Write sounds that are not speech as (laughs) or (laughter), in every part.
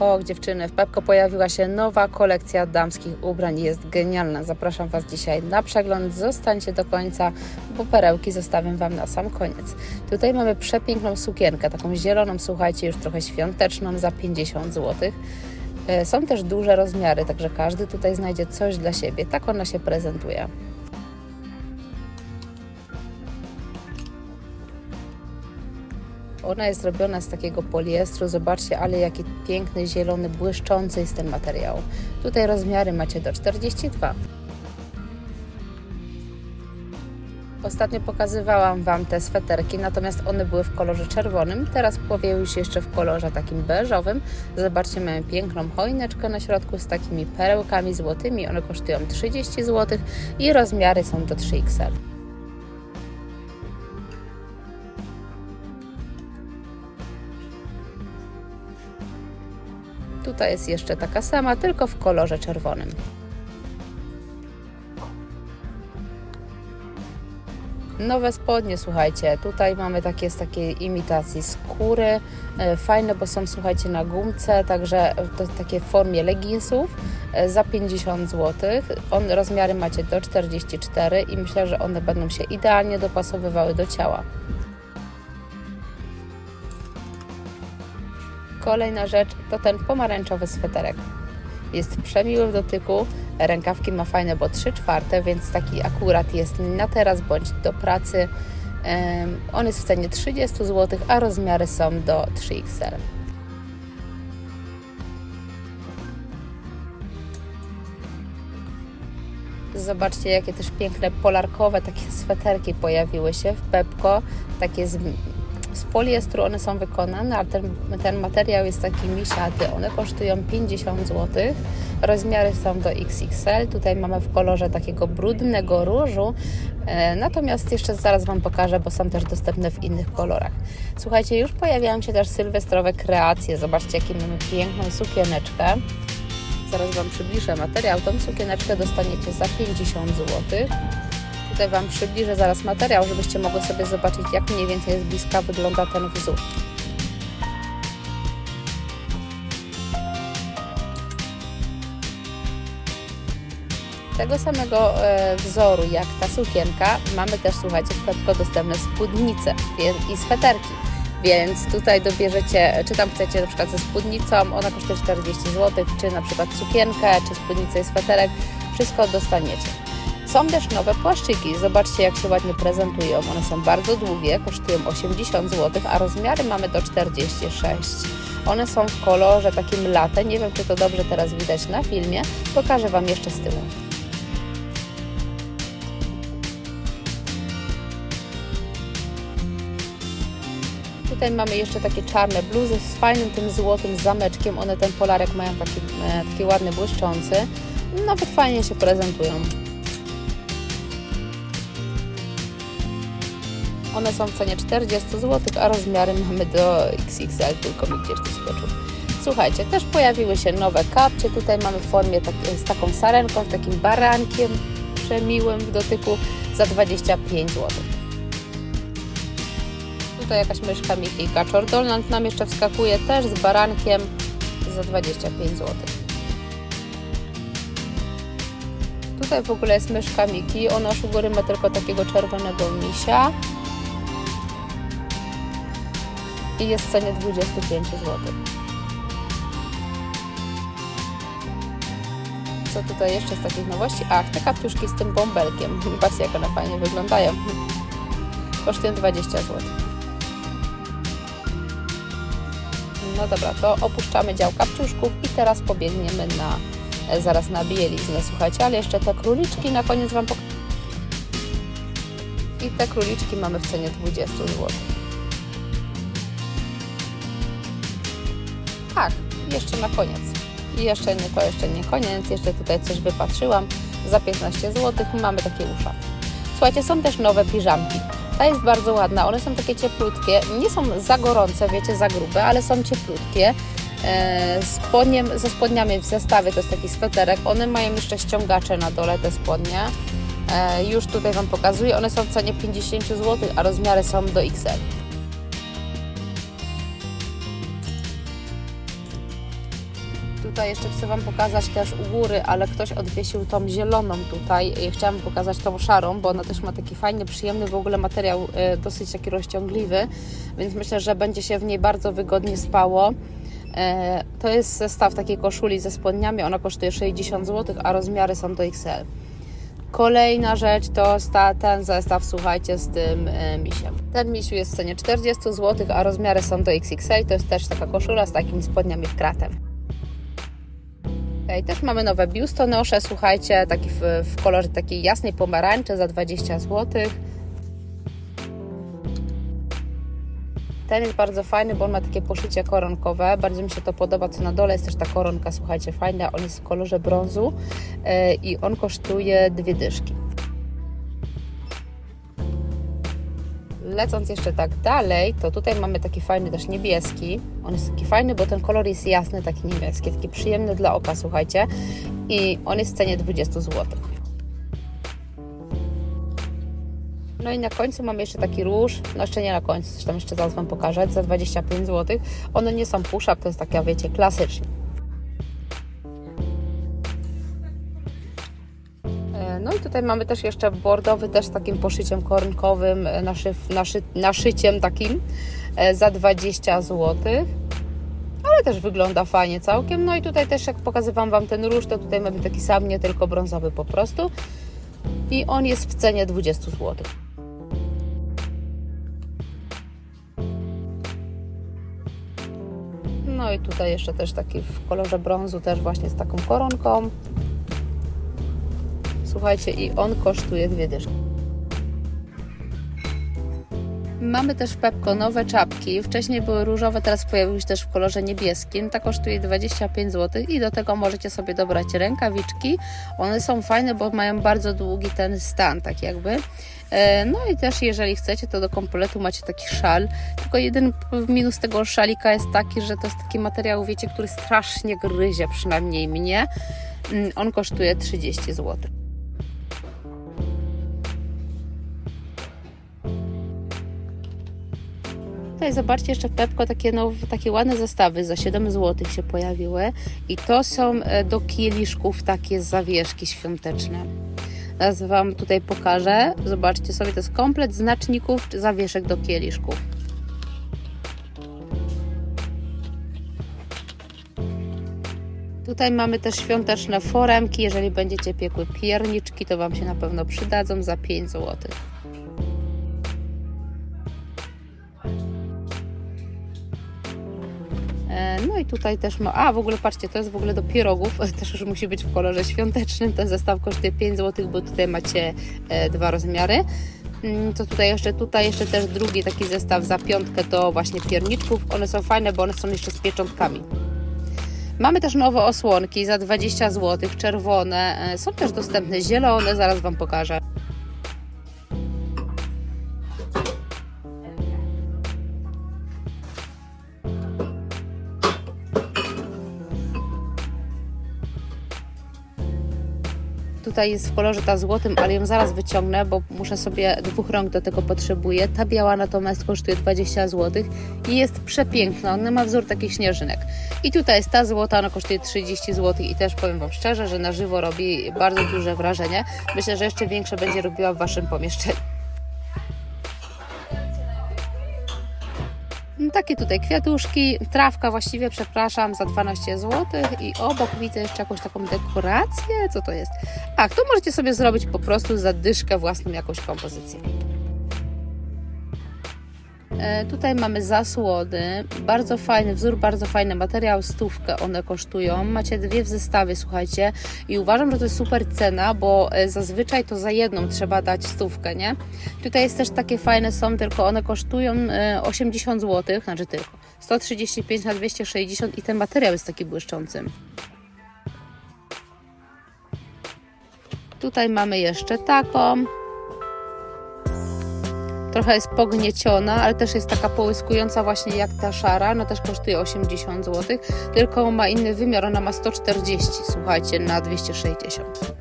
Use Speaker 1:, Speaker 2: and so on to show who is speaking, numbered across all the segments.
Speaker 1: Och, dziewczyny, w Pepko pojawiła się nowa kolekcja damskich ubrań. Jest genialna. Zapraszam Was dzisiaj na przegląd. Zostańcie do końca, bo perełki zostawiam Wam na sam koniec. Tutaj mamy przepiękną sukienkę, taką zieloną, słuchajcie, już trochę świąteczną za 50 zł. E, Są też duże rozmiary, także każdy tutaj znajdzie coś dla siebie. Tak ona się prezentuje. Ona jest zrobiona z takiego poliestru. Zobaczcie, ale jaki piękny, zielony, błyszczący jest ten materiał. Tutaj rozmiary macie do 42. Ostatnio pokazywałam Wam te sweterki, natomiast one były w kolorze czerwonym. Teraz pojawiły się jeszcze w kolorze takim beżowym. Zobaczcie, mamy piękną choineczkę na środku z takimi perełkami złotymi. One kosztują 30 zł i rozmiary są do 3XL. Tutaj jest jeszcze taka sama, tylko w kolorze czerwonym. Nowe spodnie, słuchajcie, tutaj mamy takie z takiej imitacji skóry, e, fajne, bo są, słuchajcie, na gumce, także to takie w formie leginsów e, za 50 zł. On, rozmiary macie do 44 i myślę, że one będą się idealnie dopasowywały do ciała. Kolejna rzecz to ten pomarańczowy sweterek. Jest przemiły w dotyku, rękawki ma fajne, bo 3 czwarte, więc taki akurat jest na teraz bądź do pracy. On jest w cenie 30 zł, a rozmiary są do 3XL. Zobaczcie, jakie też piękne polarkowe takie sweterki pojawiły się w Pepko. Takie z, z poliestru one są wykonane, ale ten, ten materiał jest taki misiaty. One kosztują 50 zł. Rozmiary są do XXL. Tutaj mamy w kolorze takiego brudnego różu. E, natomiast jeszcze zaraz Wam pokażę, bo są też dostępne w innych kolorach. Słuchajcie, już pojawiają się też sylwestrowe kreacje. Zobaczcie, jakie mamy piękną sukieneczkę. Zaraz Wam przybliżę materiał. Tą sukieneczkę dostaniecie za 50 zł. Tutaj Wam przybliżę zaraz materiał, żebyście mogli sobie zobaczyć, jak mniej więcej z bliska wygląda ten wzór. Tego samego e, wzoru jak ta sukienka mamy też, słuchajcie, w dostępne spódnice i sweterki. Więc tutaj dobierzecie, czy tam chcecie na przykład ze spódnicą, ona kosztuje 40 zł, czy na przykład sukienkę, czy spódnicę i sweterek, wszystko dostaniecie. Są też nowe płaszczyki. Zobaczcie, jak się ładnie prezentują. One są bardzo długie, kosztują 80 zł, a rozmiary mamy do 46. One są w kolorze takim latte. Nie wiem, czy to dobrze teraz widać na filmie. Pokażę Wam jeszcze z tyłu. Tutaj mamy jeszcze takie czarne bluzy z fajnym tym złotym zameczkiem. One ten polarek mają taki, e, taki ładny, błyszczący. Nawet fajnie się prezentują. One są w cenie 40 zł, a rozmiary mamy do XXL, tylko mi gdzieś tu skoczył. Słuchajcie, też pojawiły się nowe kapcie. Tutaj mamy w formie tak, z taką sarenką, z takim barankiem przemiłym w dotyku za 25 zł. Tutaj jakaś myszka Miki Kaczor Dolnant nam jeszcze wskakuje też z barankiem za 25 zł. Tutaj w ogóle jest myszka Miki. Ona u góry ma tylko takiego czerwonego misia. I jest w cenie 25 zł. Co tutaj jeszcze z takich nowości? Ach, te kapciuszki z tym bąbelkiem. (laughs) Patrzcie, jak one fajnie wyglądają. Kosztują 20 zł. No dobra, to opuszczamy dział kapciuszków i teraz pobiegniemy na, zaraz na bieliznę, słuchajcie, ale jeszcze te króliczki na koniec Wam pokażę. I te króliczki mamy w cenie 20 zł. Tak, jeszcze na koniec. I jeszcze nie, to jeszcze nie koniec, jeszcze tutaj coś wypatrzyłam. Za 15 zł mamy takie uszaty. Słuchajcie, są też nowe piżamki. Ta jest bardzo ładna, one są takie cieplutkie, nie są za gorące, wiecie, za grube, ale są cieplutkie. E, spodniem, ze spodniami w zestawie to jest taki sweterek, one mają jeszcze ściągacze na dole, te spodnie. E, już tutaj Wam pokazuję, one są w cenie 50 zł, a rozmiary są do XL. Tutaj jeszcze chcę Wam pokazać też u góry, ale ktoś odwiesił tą zieloną tutaj. Ja Chciałam pokazać tą szarą, bo ona też ma taki fajny, przyjemny w ogóle materiał, e, dosyć taki rozciągliwy, więc myślę, że będzie się w niej bardzo wygodnie spało. E, To jest zestaw takiej koszuli ze spodniami, ona kosztuje 60 zł, a rozmiary są do XL. Kolejna rzecz to jest ta, ten zestaw, słuchajcie, z tym e, misiem. Ten misiu jest w cenie 40 zł, a rozmiary są do XXL. To jest też taka koszula z takimi spodniami w kratem. Okay, też mamy nowe biustonosze, słuchajcie, taki w, w kolorze takiej jasnej pomarańczy za 20 zł. Ten jest bardzo fajny, bo on ma takie poszycie koronkowe. Bardzo mi się to podoba, co na dole jest też ta koronka, słuchajcie, fajna. On jest w kolorze brązu e, i on kosztuje dwie dyszki. Lecąc jeszcze tak dalej, to tutaj mamy taki fajny też niebieski. On jest taki fajny, bo ten kolor jest jasny, taki niebieski, taki przyjemny dla oka, słuchajcie. I on jest w cenie 20 zł. No i na końcu mamy jeszcze taki róż, no jeszcze nie na końcu, zresztą jeszcze zaraz Wam pokażę, za 25 zł. One nie są push-up, to jest taka, wiecie, klasyczna. No i tutaj mamy też jeszcze bordowy, też z takim poszyciem korynkowym, e, naszy, naszy, naszyciem takim e, za 20 zł. Ale też wygląda fajnie całkiem. No i tutaj też jak pokazywałam Wam ten róż, to tutaj mamy taki sam, nie tylko brązowy po prostu. I on jest w cenie 20 zł. No i tutaj jeszcze też taki w kolorze brązu, też właśnie z taką koronką. Słuchajcie, i on kosztuje dwie dyszki. Mamy też w Pepko nowe czapki. Wcześniej były różowe, teraz pojawiły się też w kolorze niebieskim. Ta kosztuje 25 zł i do tego możecie sobie dobrać rękawiczki. One są fajne, bo mają bardzo długi ten stan, tak jakby. E, No i też jeżeli chcecie, to do kompletu macie taki szal. Tylko jeden minus tego szalika jest taki, że to jest taki materiał, wiecie, który strasznie gryzie, przynajmniej mnie. Mm, On kosztuje 30 zł. Tutaj zobaczcie jeszcze w Pepko takie, no, takie ładne zestawy za 7 zł się pojawiły i to są e, do kieliszków takie zawieszki świąteczne. Teraz Wam tutaj pokażę. Zobaczcie sobie, to jest komplet znaczników czy zawieszek do kieliszków. Tutaj mamy też świąteczne foremki. Jeżeli będziecie piekły pierniczki, to Wam się na pewno przydadzą za 5 zł. No i tutaj też ma. A w ogóle patrzcie, to jest w ogóle do pierogów. (laughs) Też już musi być w kolorze świątecznym. Ten zestaw kosztuje 5 zł, bo tutaj macie e, dwa rozmiary. Mm, To tutaj jeszcze, tutaj jeszcze też drugi taki zestaw za piątkę to właśnie pierniczków. One są fajne, bo one są jeszcze z pieczątkami. Mamy też nowe osłonki za 20 zł, czerwone. E, Są też dostępne zielone, zaraz Wam pokażę. Tutaj jest w kolorze ta złotym, ale ją zaraz wyciągnę, bo muszę sobie dwóch rąk do tego potrzebuję. Ta biała natomiast kosztuje 20 zł i jest przepiękna. Ona ma wzór takich śnieżynek. I tutaj jest ta złota, ona kosztuje 30 zł i też powiem Wam szczerze, że na żywo robi bardzo duże wrażenie. Myślę, że jeszcze większe będzie robiła w Waszym pomieszczeniu. Takie tutaj kwiatuszki, trawka właściwie, przepraszam, za 12 zł i obok widzę jeszcze jakąś taką dekorację. Co to jest? Ach, tu możecie sobie zrobić po prostu zadyszkę własną jakąś kompozycję. E, Tutaj mamy zasłony, bardzo fajny wzór, bardzo fajny materiał, stówkę one kosztują. Macie dwie w zestawie, słuchajcie, i uważam, że to jest super cena, bo e, zazwyczaj to za jedną trzeba dać stówkę, nie? Tutaj jest też takie fajne są, tylko one kosztują e, 80 zł, znaczy tylko 135 na 260 i ten materiał jest taki błyszczący. Tutaj mamy jeszcze taką. Trochę jest pognieciona, ale też jest taka połyskująca właśnie jak ta szara. No też kosztuje 80 zł, tylko ma inny wymiar. Ona ma 140, słuchajcie, na 260.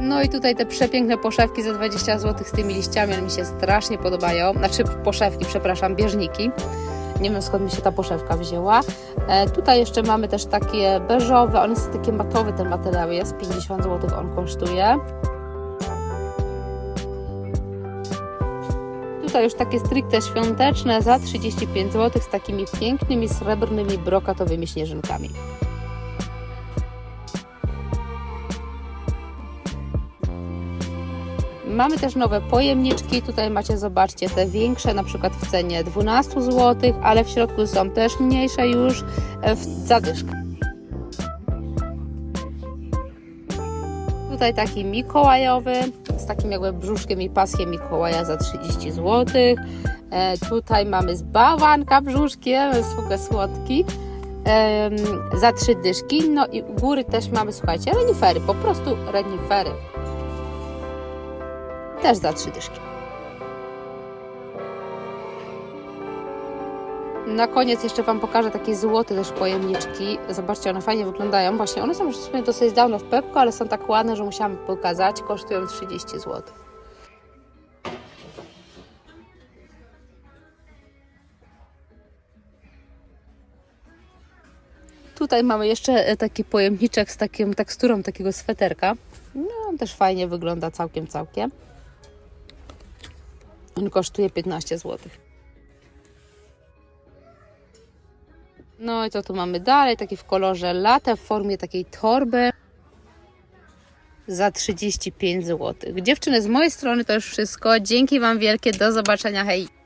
Speaker 1: No i tutaj te przepiękne poszewki za 20 zł z tymi liściami, one mi się strasznie podobają. Znaczy poszewki, przepraszam, bieżniki. Nie wiem skąd mi się ta poszewka wzięła. E, tutaj jeszcze mamy też takie beżowe, one są takie matowe, ten materiał jest, 50 zł on kosztuje. Tutaj już takie stricte świąteczne za 35 zł z takimi pięknymi srebrnymi brokatowymi śnieżynkami. Mamy też nowe pojemniczki. Tutaj macie, zobaczcie, te większe, na przykład w cenie 12 zł, ale w środku są też mniejsze już e, w zadyszkę. Tutaj taki mikołajowy z takim jakby brzuszkiem i paskiem Mikołaja za 30 zł. E, tutaj mamy z bawanka brzuszkiem, sługa słodki. em, za trzy dyszki. No i u góry też mamy, słuchajcie, renifery, po prostu renifery. Też za trzy dyszki. Na koniec jeszcze Wam pokażę takie złote też pojemniczki. Zobaczcie, one fajnie wyglądają. Właśnie one są już w sumie dosyć dawno w Pepko, ale są tak ładne, że musiałam pokazać. Kosztują 30 zł. Tutaj mamy jeszcze e, taki pojemniczek z taką teksturą takiego sweterka. No, on też fajnie wygląda całkiem, całkiem. On kosztuje 15 zł. No i co tu mamy dalej? Taki w kolorze late w formie takiej torby za 35 zł. Dziewczyny, z mojej strony to już wszystko. Dzięki Wam wielkie. Do zobaczenia. Hej!